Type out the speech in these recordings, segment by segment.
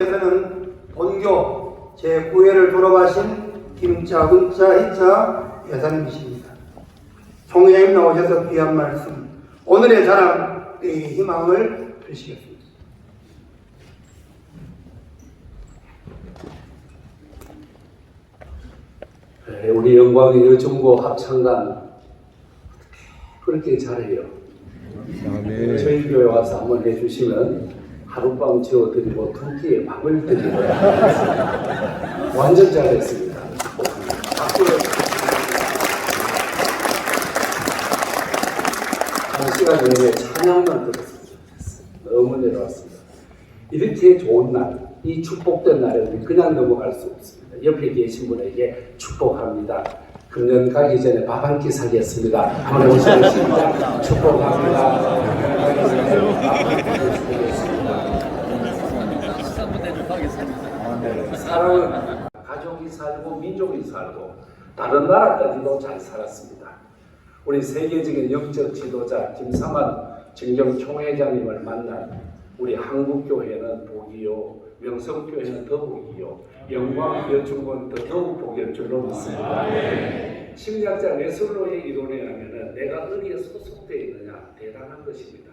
에서는 본교 제9회를 졸업하신 김자근자 이차 여사님이십니다. 총회장님 나오셔서 귀한 말씀, 오늘의 자랑 의 희망을 주시겠습니다. 네, 우리 영광의 여중고 합창단 그렇게 잘해요. 저희 교회 와서 한번 해주시면 하룻밤 재워드리고 두 끼의 밥을 드리고요. 완전 잘했습니다. 한 시간 내내 찬양만 들었으면 좋겠어요. 너무 내려왔습니다. 이렇게 좋은 날, 이 축복된 날에 우리 그냥 넘어갈 수 없습니다. 옆에 계신 분에게 축복합니다. 금년 가기 전에 밥 한 끼 사겠습니다. 한번 해보시겠습니다. 축복합니다. 사랑은 가족이 살고 민족이 살고 다른 나라까지도 잘 살았습니다. 우리 세계적인 영적 지도자 김삼환 정경총회장님을 만난 우리 한국교회는 복이요 명성교회는 더 복이요 영광 여중은 더 더욱 복일 줄로 믿습니다. 심리학자 메슬로의 이론에 의하면 내가 어디에 소속되어 있느냐 대단한 것입니다.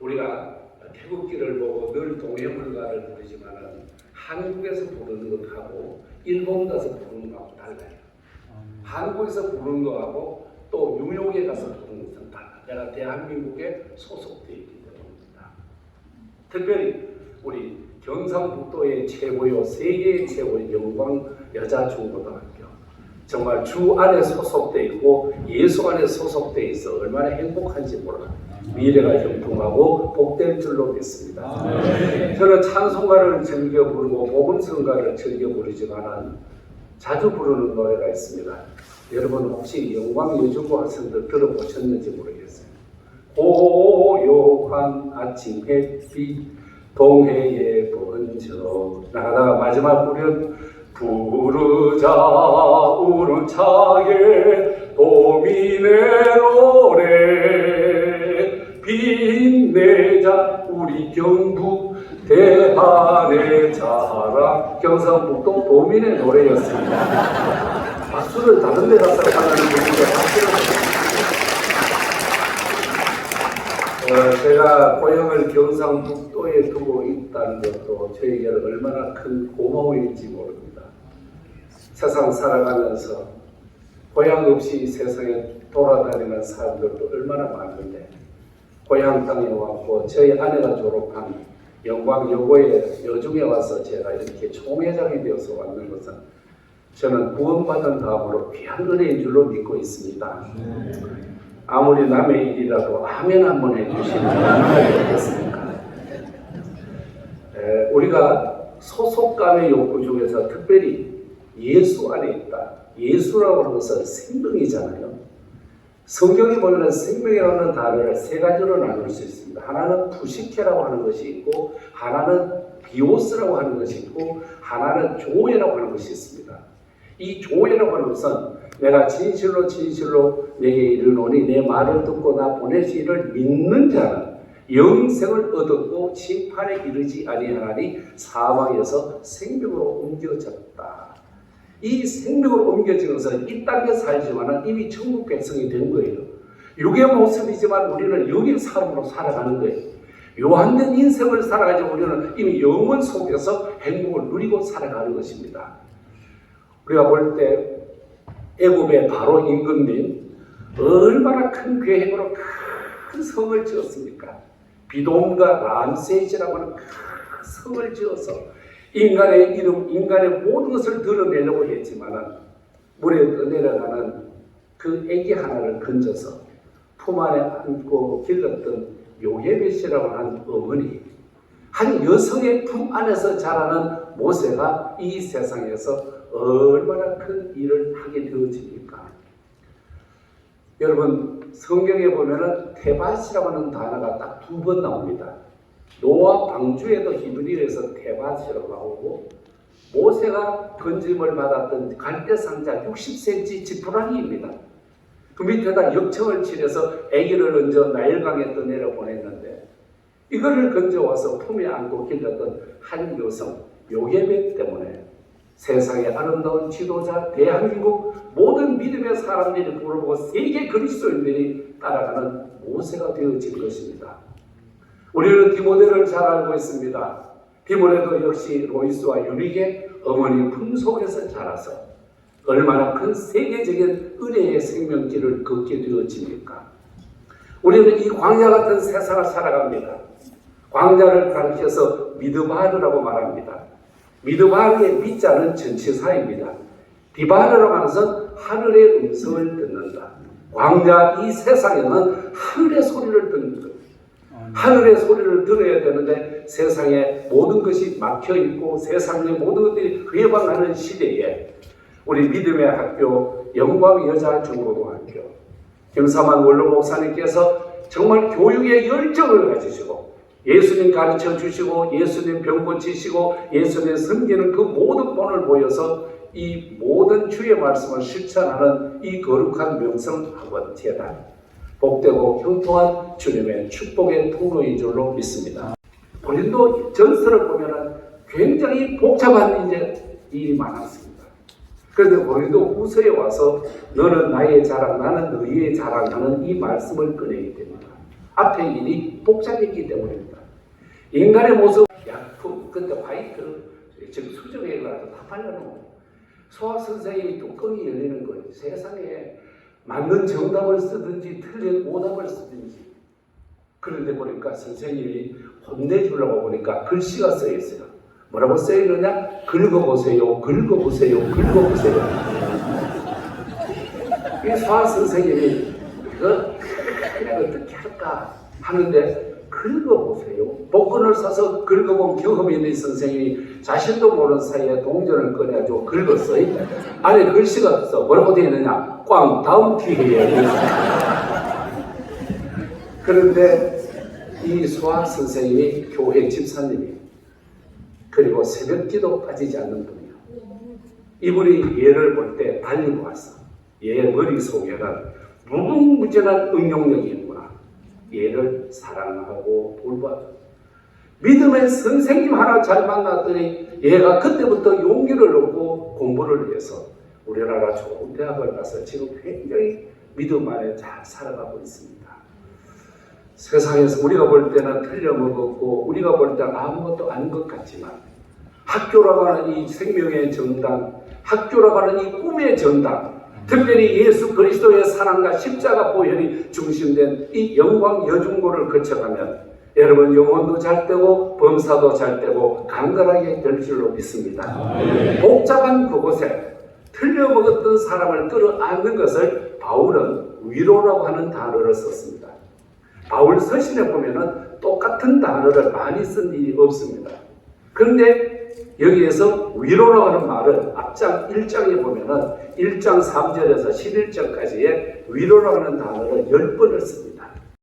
우리가 태극기를 보고 늘 동해물가를 부르지만은 한국에서 부르는 것하고 일본 가서 부르는 것하고 달라요. 한국에서 부르는 것하고 또 뉴욕에 가서 부르는 것은 달라. 내가 대한민국에 소속되어 있기 때문입니다. 특별히 우리 경상북도의 최고요, 세계의 최고의 영광 여자 중고등학교. 정말 주 안에 소속되어 있고 예수 안에 소속되어 있어 얼마나 행복한지 몰라. 미래가 형통하고 복된 줄로 믿습니다. 저는 찬송가를 즐겨 부르고 복음성가를 즐겨 부르지만은 자주 부르는 노래가 있습니다. 여러분 혹시 영광 여중고 학생들 들어보셨는지 모르겠어요. 고요한 아침 햇빛 동해에 번져 나가다가 마지막 부른 부르자 우르차게 도민의 노래 빛내자 우리 경북 대한의 자랑 경상북도 도민의 노래였습니다. 박수를 다른 데 하는 분인데 박수를 어, 제가 고향을 경상북도에 두고 있다는 것도 저에게는 얼마나 큰 고마움인지 모릅니다. 세상 살아가면서 고향 없이 세상에 돌아다니는 사람들도 얼마나 많은데 고향 땅에 왔고 저희 아내가 졸업한 영광 여고에 여중에 와서 제가 이렇게 총회장이 되어서 왔는 것은 저는 구원받은 다음으로 귀한 은혜인 줄로 믿고 있습니다. 아무리 남의 일이라도 아멘 한번 해주시면? 에, 우리가 소속감의 욕구 중에서 특별히 예수 안에 있다. 예수라고 하는 것은 생명이잖아요. 성경에 보면 생명이라는 단어를 세 가지로 나눌 수 있습니다. 하나는 부식해라고 하는 것이 있고, 하나는 비오스라고 하는 것이 있고, 하나는 조회라고 하는 것이 있습니다. 이 조회라고 하는 것은 내가 진실로 진실로 내게 이르노니 내 말을 듣고 나 보내시기를 믿는 자는 영생을 얻었고 심판에 이르지 아니하나니 사망에서 생명으로 옮겨졌다. 이 옮겨진 것은 이 땅에 살지만은 이미 천국 백성이 된 거예요. 육의 모습이지만 우리는 육의 사람으로 살아가는 거예요. 요한된 인생을 살아가지 우리는 이미 영원 속에서 행복을 누리고 살아가는 것입니다. 우리가 볼 때 애굽의 바로 임금님 얼마나 큰 계획으로 큰 성을 지었습니까? 비돔과 람세지라고 하는 큰 성을 지어서 인간의 이름, 인간의 모든 것을 드러내려고 했지만은 물에 떠내려가는 그 애기 하나를 건져서 품 안에 안고 길렀던 요게벳이라고 하는 어머니 한 여성의 품 안에서 자라는 모세가 이 세상에서 얼마나 큰 일을 하게 되어집니까? 여러분 성경에 보면은 테바시라고 하는 단어가 딱 두 번 나옵니다. 노아 방주에도 히브리어에서 테바시라고 나오고 모세가 건짐을 받았던 갈대 상자 60cm 지푸라기입니다. 그 밑에다 역청을 칠해서 아기를 얹어 나일강에 떠내려 보냈는데 이거를 건져와서 품에 안고 길렀던 한 여성 요괴백 때문에 세상의 아름다운 지도자 대한민국 모든 믿음의 사람들이 부르고 세계 그리스도인들이 따라가는 모세가 되어진 것입니다. 우리는 디모데를 잘 알고 있습니다. 디모데도 역시 로이스와 유리게 어머니 품 속에서 자라서 얼마나 큰 세계적인 은혜의 생명길을 걷게 되어집니까? 우리는 이 광야 같은 세상을 살아갑니다. 광야를 가르쳐서 미드바르라고 말합니다. 미드바르의 미자는 전치사입니다. 디바르라고 하는 것은 하늘의 음성을 듣는다. 광야 이 세상에는 하늘의 소리를 듣는 것. 하늘의 소리를 들어야 되는데 세상에 모든 것이 막혀 있고 세상의 모든 것들이 회방하는 시대에 우리 믿음의 학교 영광 여자 중고등학교 김사만 원로 목사님께서 정말 교육에 열정을 가지시고 예수님 가르쳐 주시고 예수님 병 고치시고 예수님 섬기는 그 모든 본을 보여서 이 모든 주의 말씀을 실천하는 이 거룩한 명성 학원 재단 복되고 형통한 주님의 축복의 통로인 줄로 믿습니다. 고린도 전서를 보면은 굉장히 복잡한 이제 일이 많았습니다. 그런데 고린도 후서에 와서 너는 나의 자랑, 나는 너희의 자랑 하는 이 말씀을 꺼내기 때문이다. 앞에 일이 복잡했기 때문입니다. 인간의 모습, 약품, 근데 화이트, 지금 수정해가지고 다 발라놓고 소학 선생님이 뚜껑이 열리는 거예요. 세상에 맞는 정답을 쓰든지 틀린 오답을 쓰든지 그런데 보니까 선생님이 혼내주려고 보니까 글씨가 써 있어요. 뭐라고 써 있느냐? 긁어보세요, 긁어보세요, 긁어보세요. 이 수학 선생님이 이거 그냥 어떻게 할까 하는데 긁어보세요. 복근을 써서 긁어본 경험이 있는 선생님이 자신도 모르는 사이에 동전을 꺼내가지고 긁었어요. 안에 글씨가 없어. 뭐라고 되어 있느냐? 꽝 다음 기회에. 그런데 이 수학 선생님이 교회 집사님이 그리고 새벽 기도 빠지지 않는 분이요. 이분이 얘를 볼 때 달리고 왔어. 얘 머릿속에는 무궁무진한 응용력이 있구나. 얘를 사랑하고 돌봐. 믿음의 선생님 하나 잘 만났더니 얘가 그때부터 용기를 얻고 공부를 해서 우리나라 좋은 대학을 가서 지금 굉장히 믿음 안에 잘 살아가고 있습니다. 세상에서 우리가 볼 때는 틀려먹었고 우리가 볼 때는 아무것도 아닌 것 같지만 학교라고 하는 이 생명의 정당, 학교라고 하는 이 꿈의 정당, 특별히 예수 그리스도의 사랑과 십자가 보혈이 중심된 이 영광 여중고를 거쳐가면 여러분 영혼도 잘 되고 범사도 잘 되고 강건하게 될 줄로 믿습니다. 복잡한 그곳에 틀려먹었던 사람을 끌어안는 것을 바울은 위로라고 하는 단어를 썼습니다. 바울 서신에 보면은 똑같은 단어를 많이 쓴 일이 없습니다. 그런데 여기에서 위로라고 하는 말을 앞장 1장에 보면은 1장 3절에서 11절까지의 위로라고 하는 단어를 10번을 씁니다.